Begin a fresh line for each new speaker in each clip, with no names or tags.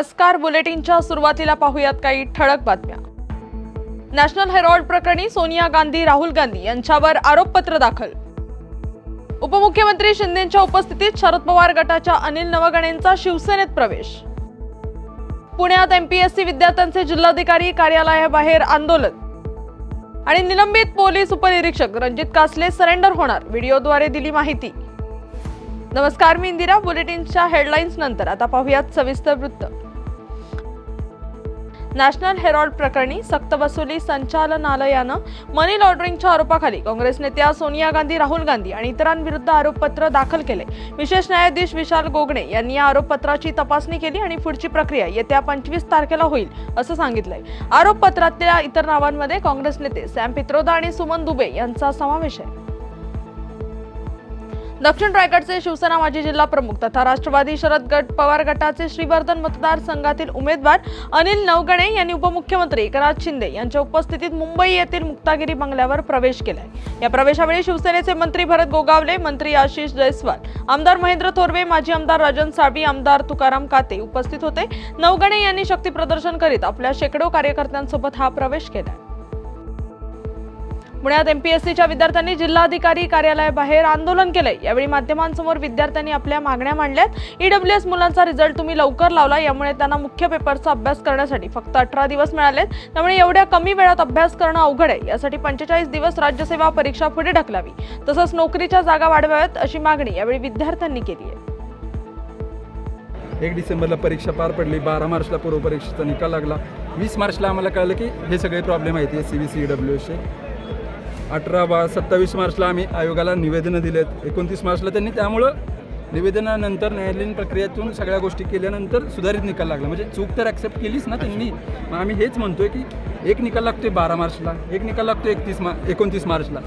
नमस्कार बुलेटिनच्या सुरुवातीला पाहूयात काही ठळक बातम्या. नॅशनल हेरॉल्ड प्रकरणी सोनिया गांधी राहुल गांधी यांच्यावर आरोपपत्र दाखल. उपमुख्यमंत्री शिंदेच्या उपस्थितीत शरद पवार गटाच्या अनिल नवगणेंचा शिवसेनेत प्रवेश. पुण्यात एमपीएससी विद्यार्थ्यांचे जिल्हाधिकारी कार्यालयाबाहेर आंदोलन. आणि निलंबित पोलीस उपनिरीक्षक रणजित कासले सरेंडर होणार व्हिडिओद्वारे दिली माहिती. नमस्कार मी इंदिरा बुलेटिनच्या हेडलाईन्स नंतर. आता पाहूयात सविस्तर वृत्त. नॅशनल हेरॉल्ड प्रकरणी सक्तवसुली संचालनालयानं मनी लॉन्ड्रिंगच्या आरोपाखाली काँग्रेस नेत्या सोनिया गांधी राहुल गांधी आणि इतरांविरुद्ध आरोपपत्र दाखल केले. विशेष न्यायाधीश विशाल गोगणे यांनी या आरोपपत्राची तपासणी केली आणि पुढची प्रक्रिया येत्या पंचवीस तारखेला होईल असं सांगितलंय. आरोपपत्रातल्या इतर नावांमध्ये काँग्रेस नेते सॅम पित्रोदा आणि सुमन दुबे यांचा समावेश आहे. दक्षिण रायगडचे शिवसेना माजी जिल्हा प्रमुख तथा राष्ट्रवादी शरद गट पवार गटाचे श्रीवर्धन मतदारसंघातील उमेदवार अनिल नवगणे यांनी उपमुख्यमंत्री एकनाथ शिंदे यांच्या उपस्थितीत मुंबई येथील मुक्तागिरी बंगल्यावर प्रवेश केलाय. या प्रवेशावेळी शिवसेनेचे मंत्री भरत गोगावले मंत्री आशिष जयस्वाल आमदार महेंद्र थोरवे माजी आमदार राजन साळवी आमदार तुकाराम काते उपस्थित होते. नवगणे यांनी शक्ती प्रदर्शन करीत आपल्या शेकडो कार्यकर्त्यांसोबत हा प्रवेश केलाय. पुण्यात एमपीएससीच्या विद्यार्थ्यांनी जिल्हाधिकारी कार्यालयाबाहेर आंदोलन केलंय. यावेळी माध्यमांसमोर विद्यार्थ्यांनी आपल्या मागण्या मांडल्यात. ईडब्ल्यूएस मुलांचा रिझल्ट तुम्ही लवकर लावला यामुळे त्यांना मुख्य पेपरचा अभ्यास करण्यासाठी फक्त अठरा दिवस मिळालेत. त्यामुळे एवढ्या कमी वेळात अभ्यास करणं अवघड आहे. यासाठी पंचेचाळीस दिवस राज्यसेवा परीक्षा पुढे ढकलावी तसंच नोकरीच्या जागा वाढवाव्यात अशी मागणी यावेळी विद्यार्थ्यांनी केली आहे.
एक डिसेंबरला परीक्षा पार पडली बारा मार्चला पूर्वपरीक्षेचा निकाल लागला. वीस मार्चला आम्हाला कळलं की हे सगळे प्रॉब्लेम आहेत. S C B C W एसचे अठरा बा सत्तावीस मार्चला आम्ही आयोगाला निवेदनं दिलेत. एकोणतीस मार्चला त्यांनी त्यामुळं निवेदनानंतर न्यायालयीन प्रक्रियेतून सगळ्या गोष्टी केल्यानंतर सुधारित निकाल लागला. म्हणजे चूक तर ॲक्सेप्ट केलीच ना त्यांनी. मग आम्ही हेच म्हणतोय की एक निकाल लागतोय बारा मार्चला एक निकाल लागतोय एकतीस मा एकोणतीस मार्चला.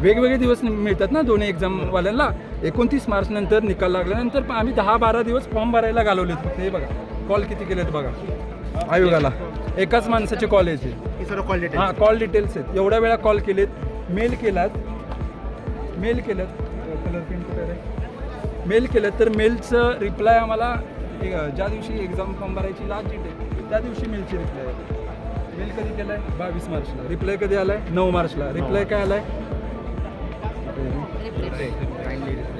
वेगवेगळे दिवस मिळतात ना दोन्ही एक्झामवाल्यांना. एकोणतीस मार्च नंतर निकाल लागल्यानंतर पण आम्ही दहा बारा दिवस फॉर्म भरायला घालवलेत फक्त. हे बघा कॉल किती केलेत बघा. आयोगाला. एकाच माणसाचे कॉल यायचे.
ही सर्व कॉल डिटेल
हां कॉल डिटेल्स आहेत. एवढ्या वेळा कॉल केलेत. मेल केलात. मेल केलं कलर प्रिंट कुठे मेल केलं तर मेलचं रिप्लाय आम्हाला एक- ज्या दिवशी एक्झाम फॉर्म भरायची लास्ट डेट आहे त्या दिवशी मेलची रिप्लाय आहे. मेल कधी केलाय? बावीस मार्चला. रिप्लाय कधी आलाय? नऊ मार्चला. रिप्लाय काय आलाय?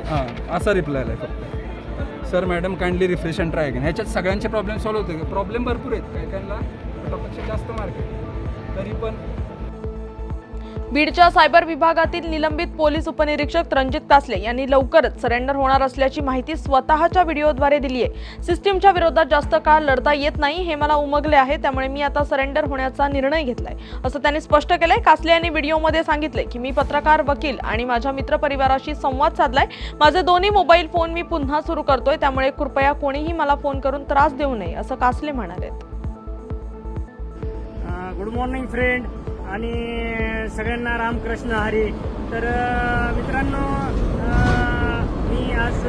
हां असा रिप्लाय आलाय फक्त. Sir madam kindly refresh and try again ह्याच्यात सगळ्यांचे प्रॉब्लेम सॉल्व्ह होते. प्रॉब्लेम भरपूर आहेत. काही काहींना कटॉपेक्षा जास्त मार्क आहे तरी पण
बीडच्या सायबर विभागातील निलंबित पोलीस उपनिरीक्षक रणजित कासले यांनी लवकरच सरेंडर होणार असल्याची माहिती स्वतःच्या व्हिडिओद्वारे दिली आहे. सिस्टीमच्या विरोधात जास्त काळ लढता येत नाही हे मला उमगले आहे त्यामुळे मी आता सरेंडर होण्याचा निर्णय घेतलाय. असं त्यांनी स्पष्ट केलंय. कासले यांनी व्हिडिओमध्ये सांगितले की मी पत्रकार वकील आणि माझ्या मित्रपरिवाराशी संवाद साधलाय. माझे दोन्ही मोबाईल फोन मी पुन्हा सुरू करतोय त्यामुळे कृपया कोणीही मला फोन करून त्रास देऊ नये असं कासले म्हणाले.
Good morning friend. आणि सगळ्यांना रामकृष्ण हरी. तर मित्रांनो मी आज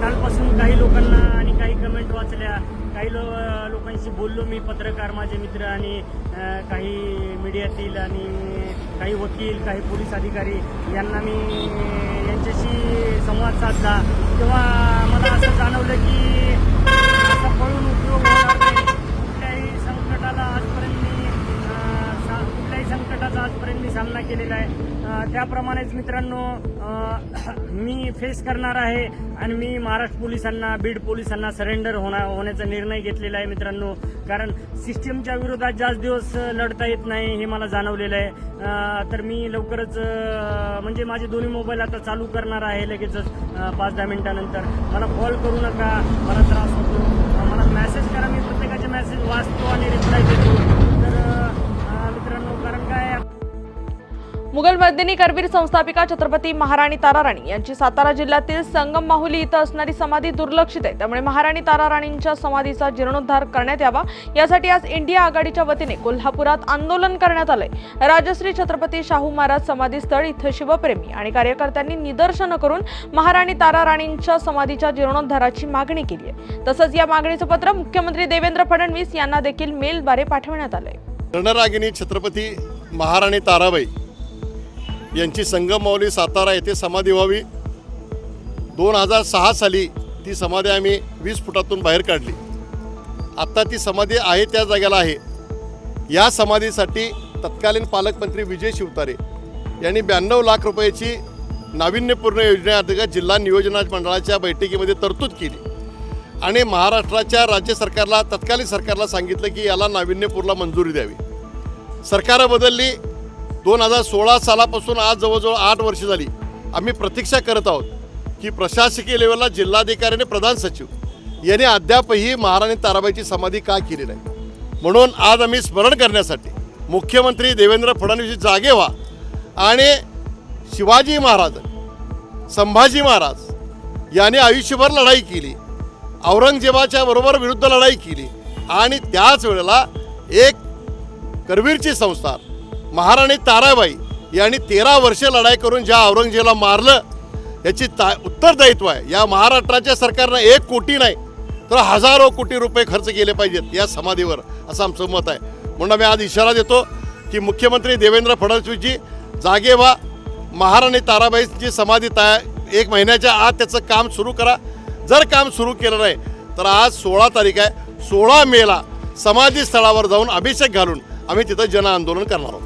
कालपासून काही लोकांना आणि काही कमेंट वाचल्या. काही लो लोकांशी बोललो मी पत्रकार माझे मित्र आणि काही मीडियातील आणि काही वकील काही पोलीस अधिकारी. यांना मी यांच्याशी संवाद साधला. तेव्हा मला असं जाणवलं की असा पळून उपयोग होणार नाही कुठल्याही संकटाला आजपर्यंत मी अ, सा- कुठल्याही संकटाचा आजपर्यंत मी सामना केलेला आहे. त्याप्रमाणेच मित्रांनो मी फेस करणार आहे आणि मी महाराष्ट्र पोलिसांना बीड पोलिसांना सरेंडर होणार होण्याचा निर्णय घेतलेला आहे मित्रांनो. कारण सिस्टीमच्या विरोधात जास्त दिवस लढता येत नाही हे मला जाणवलेलं आहे. तर मी लवकरच म्हणजे माझे दोन्ही मोबाईल आता चालू करणार आहे लगेचच पाच दहा मिनिटानंतर. मला कॉल करू नका मला त्रास
मुघल करवीर संस्थापिका छत्रपती महाराणी ताराराणी यांची सातारा जिल्ह्यातील संगम माहुली इथं असणारी समाधी दुर्लक्षित आहे. त्यामुळे महाराणी ताराराणींच्या समाधीचा जीर्णोद्धार करण्यात यावा. यासाठी आज इंडिया आघाडीच्या वतीने कोल्हापुरात आंदोलन करण्यात आलंय. राजश्री छत्रपती शाहू महाराज समाधी स्थळ इथं शिवप्रेमी आणि कार्यकर्त्यांनी निदर्शनं करून महाराणी ताराराणींच्या समाधीच्या जीर्णोद्धाराची मागणी केली आहे. तसंच या मागणीचं पत्र मुख्यमंत्री देवेंद्र फडणवीस यांना देखील मेलद्वारे पाठवण्यात आलंय.
रणरागिनी छत्रपती महाराणी ताराबाई यांची संगममाऊली सातारा येथे समाधी व्हावी. दोन हजार सहा साली ती समाधी आम्ही वीस फुटातून बाहेर काढली. आत्ता ती समाधी आहे त्या जागेला आहे. या समाधीसाठी तत्कालीन पालकमंत्री विजय शिवतारे यांनी ब्याण्णव लाख रुपयाची नाविन्यपूर्ण योजनेअंतर्गत जिल्हा नियोजन मंडळाच्या बैठकीमध्ये तरतूद केली. आणि महाराष्ट्राच्या राज्य सरकारला तत्कालीन सरकारला सांगितलं की याला नाविन्यपूरला मंजुरी द्यावी. सरकारं बदलली दोन हजार सोळा सालापासून आज जवळजवळ आठ वर्ष झाली आम्ही प्रतीक्षा करत आहोत की प्रशासकीय लेवलला जिल्हाधिकारी आणि प्रधान सचिव यांनी अद्यापही महाराणी ताराबाईची समाधी का केली नाही. म्हणून आज आम्ही स्मरण करण्यासाठी मुख्यमंत्री देवेंद्र फडणवीस जागे व्हा आणि शिवाजी महाराज संभाजी महाराज यांनी आयुष्यभर लढाई केली औरंगजेबाच्या बरोबर विरुद्ध लढाई केली आणि त्याच वेळेला एक करवीरची संस्था महाराणी ताराबाई यांनी तेरा वर्ष लढाई करून ज्या औरंगजेबाला मारलं याची ता उत्तरदायित्व आहे. या महाराष्ट्राच्या सरकारनं एक कोटी नाही तर हजारो कोटी रुपये खर्च केले पाहिजेत या समाधीवर असं आमचं मत आहे. म्हणून आम्ही आज इशारा देतो की मुख्यमंत्री देवेंद्र फडणवीसजी जागे व्हा. महाराणी ताराबाईची समाधी तया एक महिन्याच्या आत त्याचं काम सुरू करा. जर काम सुरू केलं नाही तर आज सोळा तारीख आहे. सोळा मेला समाधी स्थळावर जाऊन अभिषेक घालून आम्ही तिथं जनआंदोलन करणार आहोत.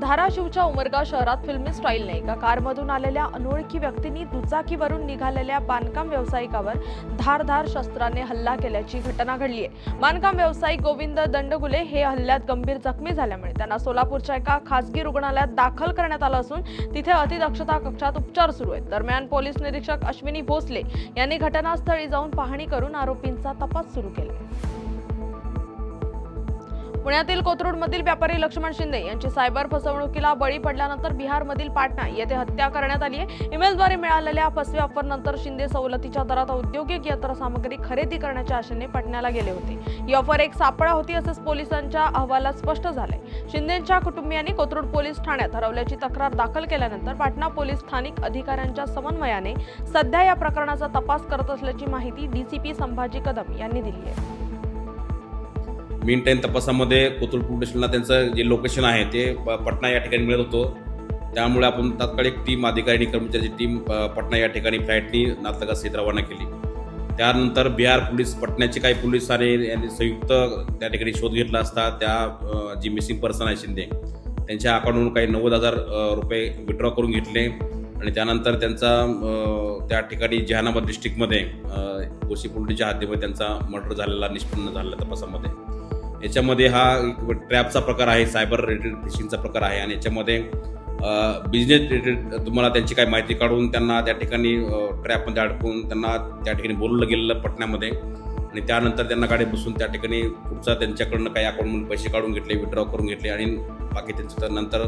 धाराशिवच्या उमरगा शहरात फिल्मी स्टाईलने एका कारमधून आलेल्या अनोळखी व्यक्तींनी दुचाकीवरून निघालेल्या बांधकाम व्यावसायिकावर धारधार शस्त्राने हल्ला केल्याची घटना घडली आहे. बांधकाम व्यावसायिक गोविंद दंडगुले हे हल्ल्यात गंभीर जखमी झाल्यामुळे त्यांना सोलापूरच्या एका खासगी रुग्णालयात दाखल करण्यात आलं असून तिथे अतिदक्षता कक्षात उपचार सुरू आहेत. दरम्यान पोलीस निरीक्षक अश्विनी भोसले यांनी घटनास्थळी जाऊन पाहणी करून आरोपींचा तपास सुरू केला पुण्यातील कोथरूडमधील व्यापारी लक्ष्मण शिंदे यांची सायबर फसवणुकीला बळी पडल्यानंतर बिहारमधील पाटणा येथे हत्या करण्यात आली आहे. ईमेलद्वारे मिळालेल्या फसवे ऑफरनंतर शिंदे सवलतीच्या दरात औद्योगिक यंत्रसामग्री खरेदी करण्याच्या आशेने पटण्याला गेले होते. ही ऑफर एक सापळा होती असंच पोलिसांच्या अहवालात स्पष्ट झालंय. शिंदेच्या कुटुंबियांनी कोथरूड पोलीस ठाण्यात हरवल्याची तक्रार दाखल केल्यानंतर पाटणा पोलीस स्थानिक अधिकाऱ्यांच्या समन्वयाने सध्या या प्रकरणाचा तपास करत असल्याची माहिती डीसीपी संभाजी कदम यांनी दिली आहे.
मेन टाईम तपासामध्ये कोथरूड पोलीस स्टेशनला त्यांचं जे लोकेशन आहे ते प- पटना या ठिकाणी मिळत होतं. त्यामुळे आपण तात्काळ एक टीम अधिकारी आणि कर्मचाऱ्याची टीम पटना या ठिकाणी फ्लाईटनी नाथलगास रवाना केली. त्यानंतर बिहार पोलीस पटण्याचे काही पोलीस आणि यांनी संयुक्त त्या ठिकाणी शोध घेतला असता त्या जी मिसिंग पर्सन आहे शिंदे त्यांच्या अकाउंटवरून काही नव्वद हजार रुपये विड्रॉ करून घेतले. आणि त्यानंतर त्यांचा त्या ठिकाणी जहानाबाद डिस्ट्रिक्टमध्ये गोशी पोलीसच्या हद्दीमध्ये त्यांचा मर्डर झालेला निष्पन्न झालेला तपासामध्ये. याच्यामध्ये हा एक ट्रॅपचा प्रकार आहे सायबर रिलेटेड फिशिंगचा प्रकार आहे आणि याच्यामध्ये बिझनेस रिलेटेड तुम्हाला त्यांची काही माहिती काढून त्यांना त्या ठिकाणी ट्रॅपमध्ये अडकून त्यांना त्या ठिकाणी बोलवलं गेलेलं पटण्यामध्ये आणि त्यानंतर त्यांना गाडी बसून त्या ठिकाणी पुढचा त्यांच्याकडनं काही अकाउंटमधून पैसे काढून घेतले विड्रॉ करून घेतले आणि बाकी त्यांचं नंतर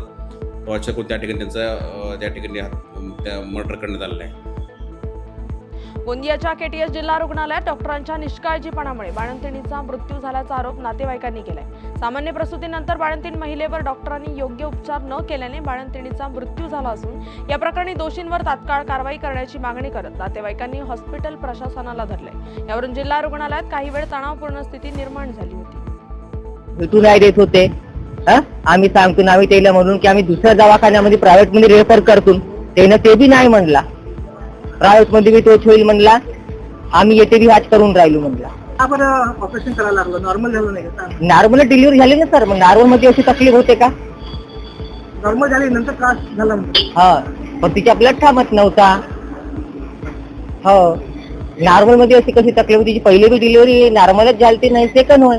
टॉर्चर करून त्या ठिकाणी त्यांचा त्या ठिकाणी हात- त्या मर्डर करण्यात आलेलं आहे.
गोंदियाच्या केटीएस जिल्हा रुग्णालयात डॉक्टरांच्या निष्काळजीपणामुळे बाळंतिणीचा मृत्यू झाल्याचा आरोप नातेवाईकांनी केलाय. सामान्य प्रसूतीनंतर बाळंतीण महिलेवर डॉक्टरांनी योग्य उपचार न केल्याने बाळंतिणीचा मृत्यू झाला असून या प्रकरणी दोषींवर तात्काळ कारवाई करण्याची मागणी करत नातेवाईकांनी हॉस्पिटल प्रशासनाला धरले यावरून जिल्हा रुग्णालयात काही वेळ तणावपूर्ण स्थिती निर्माण झाली होती.
भेटू नाही देत होते. आम्ही सांगतो ना आम्ही त्याला म्हणून की आम्ही दुसऱ्या दवाखान्यामध्ये प्रायव्हेटमध्ये रेफर करतो. त्यानं ते बी नाही म्हणला. प्रायव्हेटमध्ये बी तोच होईल म्हणला आम्ही येते बी वाच करून राहिलो म्हणला.
का बरं ऑपरेशन करायला लागलं? नॉर्मल झालं नाही का?
नॉर्मल डिलिव्हरी झाली ना सर मग नॉर्मलमध्ये अशी तकलीफ होते का?
नॉर्मल झाली नंतर त्रास झाला म्हणजे
हा पण तिच्या ब्लड थांबत नव्हता. हो नॉर्मलमध्ये अशी कशी तकलीफ होती? तिची पहिली बी डिलिव्हरी नॉर्मलच झाली नाही सेकंड होय.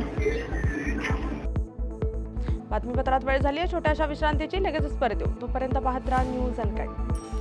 बातमीपत्रात वेळ झाली आहे छोट्याशा विश्रांतीची लगेचच परत येऊ. तोपर्यंत पाहत राहा न्यूज अनकट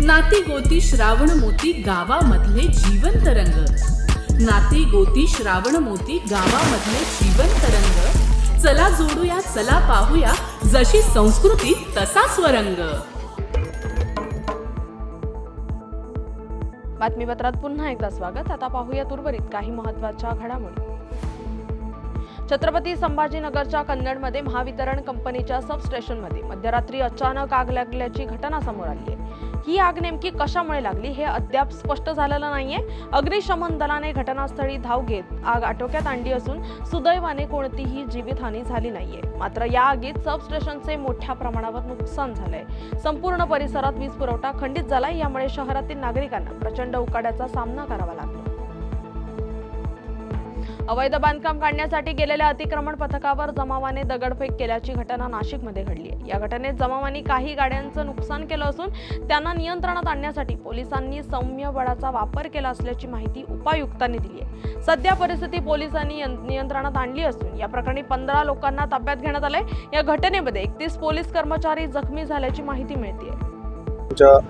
नाती गोती श्रावण मोती गावामधले जीवन तरंग नाती गोती श्रावण मोती गावामधले जीवन तरंग चला जोडूया चला पाहूया जशी संस्कृती तसा स्वरंग.
बातमीपत्रात पुन्हा एकदा स्वागत. आता पाहूयात उर्वरित काही महत्त्वाच्या घडामोडी. छत्रपती संभाजीनगरच्या कन्नडमध्ये महावितरण कंपनीच्या सबस्टेशनमध्ये मध्यरात्री अचानक आग लागल्याची घटना समोर आली आहे. ही आग नेमकी कशामुळे लागली हे अद्याप स्पष्ट झालेलं नाहीये. अग्निशमन दलाने घटनास्थळी धाव घेत आग आटोक्यात आणली असून सुदैवाने कोणतीही जीवितहानी झाली नाहीये. मात्र या आगीत सबस्टेशनचे मोठ्या प्रमाणावर नुकसान झालंय. संपूर्ण परिसरात वीज पुरवठा खंडित झालाय यामुळे शहरातील नागरिकांना प्रचंड उकाड्याचा सामना करावा लागला अवैध बांधकाम काढण्यासाठी गेलेल्या अतिक्रमण पथकावर जमावाने दगडफेक केल्याची घटना नाशिकमध्ये घडली आहे. या घटनेत जमावाने काही गाड्यांचं नुकसान केलं असून त्यांना नियंत्रणात आणण्यासाठी पोलिसांनी सौम्य बळाचा वापर केला असल्याची माहिती उपायुक्तांनी दिली आहे. सध्या परिस्थिती पोलिसांनी नियंत्रणात आणली असून या प्रकरणी पंधरा लोकांना ताब्यात घेण्यात आलंय. या घटनेमध्ये एकतीस पोलीस कर्मचारी जखमी झाल्याची माहिती मिळते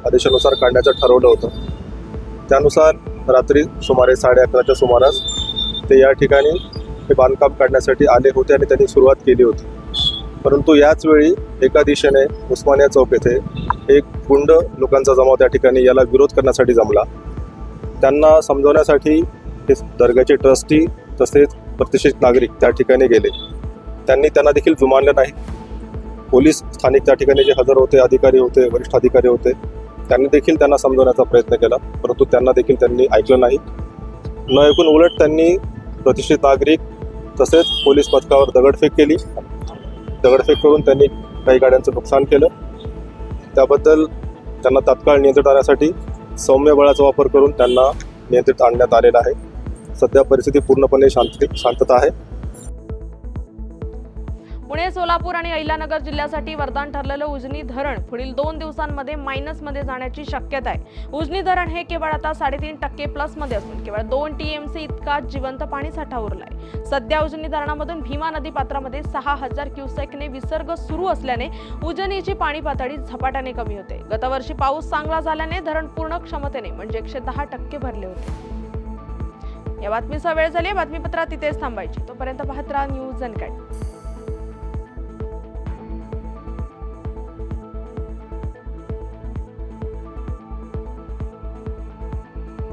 आदेशानुसार काढण्याचं ठरवलं होतं. त्यानुसार रात्री सुमारे साडे अकराच्या सुमारास ते या ठिकाणी हे बांधकाम काढण्यासाठी आले होते आणि त्यांनी सुरुवात केली होती. परंतु याच वेळी एका दिशेने उस्मानिया चौक येथे एक गुंड लोकांचा जमाव त्या ठिकाणी याला विरोध करण्यासाठी जमला. त्यांना समजवण्यासाठी हे दर्ग्याचे ट्रस्टी तसेच प्रतिष्ठित नागरिक त्या ठिकाणी गेले. त्यांनी त्यांना देखील जुमानलं नाही. पोलीस स्थानिक त्या ठिकाणी जे हजर होते अधिकारी होते वरिष्ठ अधिकारी होते त्यांनी देखील त्यांना समजवण्याचा प्रयत्न केला. परंतु त्यांना देखील त्यांनी ऐकलं नाही. न ऐकून उलट त्यांनी प्रतिष्ठित नागरिक तसेच पोलीस पथकावर दगडफेक केली. दगडफेक करून त्यांनी काही गाड्यांचं नुकसान केलं. त्याबद्दल त्यांना तात्काळ नियंत्रित आणण्यासाठी सौम्य बळाचा वापर करून त्यांना नियंत्रित आणण्यात आलेला आहे. सध्या परिस्थिती पूर्णपणे शांत शांतता आहे.
पुणे सोलापूर आणि अहिलानगर जिल्ह्यासाठी वरदान ठरलेलं उजनी धरण पुढील दोन दिवसांमध्ये मायनसमध्ये जाण्याची शक्यता आहे. उजनी धरण हे केवळ आता साडेतीन टक्के प्लसमध्ये असून केवळ दोन टीएमसी इतका जिवंत पाणी साठा उरलाय. सध्या उजनी धरणामधून भीमा नदी पात्रामध्ये सहा हजार क्युसेकने विसर्ग सुरू असल्याने उजनीची पाणी पातळी झपाट्याने कमी होते. गतवर्षी पाऊस चांगला झाल्याने धरण पूर्ण क्षमतेने म्हणजे एकशे दहा टक्के भरले होते. या बातमीचा वेळ झाली बातमीपत्रात तिथेच थांबायची. तोपर्यंत पाहत राहा न्यूज अनकट